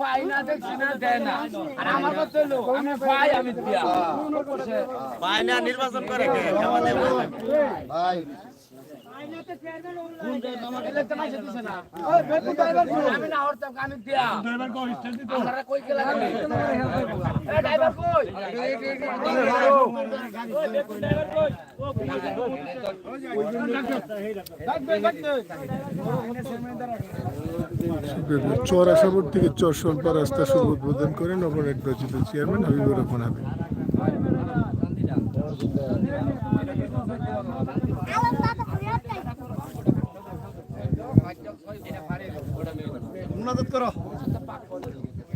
পাই না দেখছি দেয় আর আমার কথা হলো আমি পাই আমি দিয়া। নির্বাচন করে কে? আমাদের ভাই। চর আসাবর থেকে চর সলপা রাস্তা শুভ উদ্বোধন করেন নবনির্বাচিত চেয়ারম্যান হাবিবুর রহমান হাবিব মুনাজাত করো নায়কের মতো ছিল।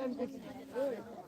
গরম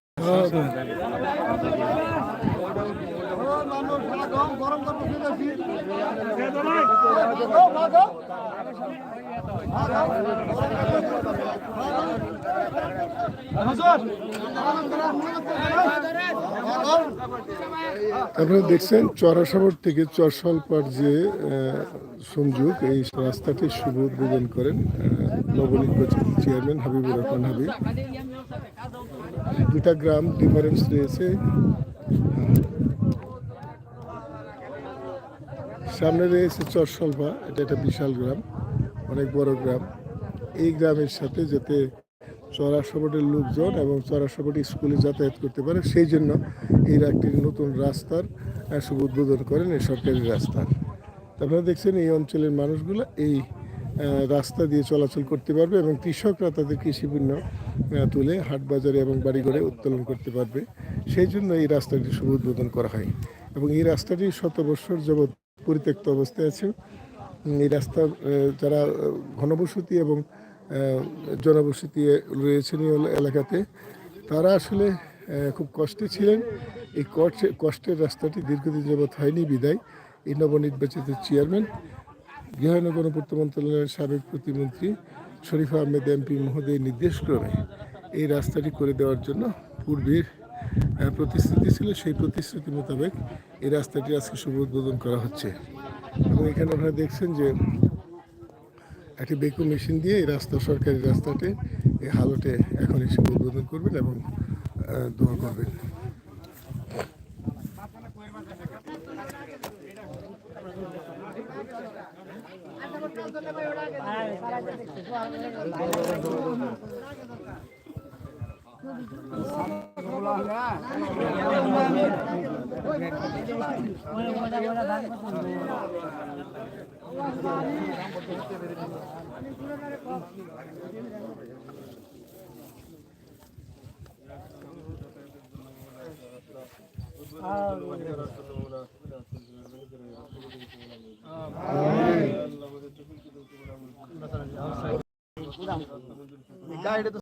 আপনারা দেখছেন চরাসাবর থেকে চরসলপার যে সংযোগ, এই রাস্তাটি শুভ উদ্বোধন করেন নবনির্বাচিত চেয়ারম্যান হাবিবুর রহমান হাবিব। দুটা গ্রাম ডিফারেন্স রয়েছে। সামনে রয়েছে চরসলভা এটা একটা বিশাল গ্রাম, অনেক বড় গ্রাম। এই গ্রামের সাথে যাতে চরাশবটের লোকজন এবং চরাশবট স্কুলে যাতায়াত করতে পারে, সেই জন্য এই একটি নতুন রাস্তার শুভ উদ্বোধন করেন, এই সরকারি রাস্তার। আপনারা দেখছেন এই অঞ্চলের মানুষগুলো এই রাস্তা দিয়ে চলাচল করতে পারবে এবং কৃষকরা তাদের কৃষিপণ্য তুলে হাট বাজারে এবং বাড়িঘরে উত্তোলন করতে পারবে। সেই জন্য এই রাস্তাটি শুভ উদ্বোধন করা হয়। এবং এই রাস্তাটি শত বৎসর যাবৎ পরিত্যক্ত অবস্থায় আছে। এই রাস্তা যারা ঘনবসতি এবং জনবসতি রয়েছেন এলাকাতে, তারা আসলে খুব কষ্টে ছিলেন। এই কষ্টে- কষ্টের রাস্তাটি দীর্ঘদিন যাবৎ হয়নি বিদায়। এই নবনির্বাচিত চেয়ারম্যান গৃহায়ন গণপূর্ত মন্ত্রণালয়ের সাবেক প্রতিমন্ত্রী শরীফা আহমেদ এমপি মহোদয়ের নির্দেশক্রমে এই রাস্তাটি করে দেওয়ার জন্য পূর্বের প্রতিশ্রুতি ছিল, সেই প্রতিশ্রুতি মোতাবেক এই রাস্তাটি আজকে শুভ উদ্বোধন করা হচ্ছে এবং এখানে আপনারা দেখছেন যে একটি বেকু মেশিন দিয়ে এই রাস্তা, সরকারি রাস্তাটি এই হালটে এখন এসে উদ্বোধন করবেন এবং দোয়া করবেন গাইড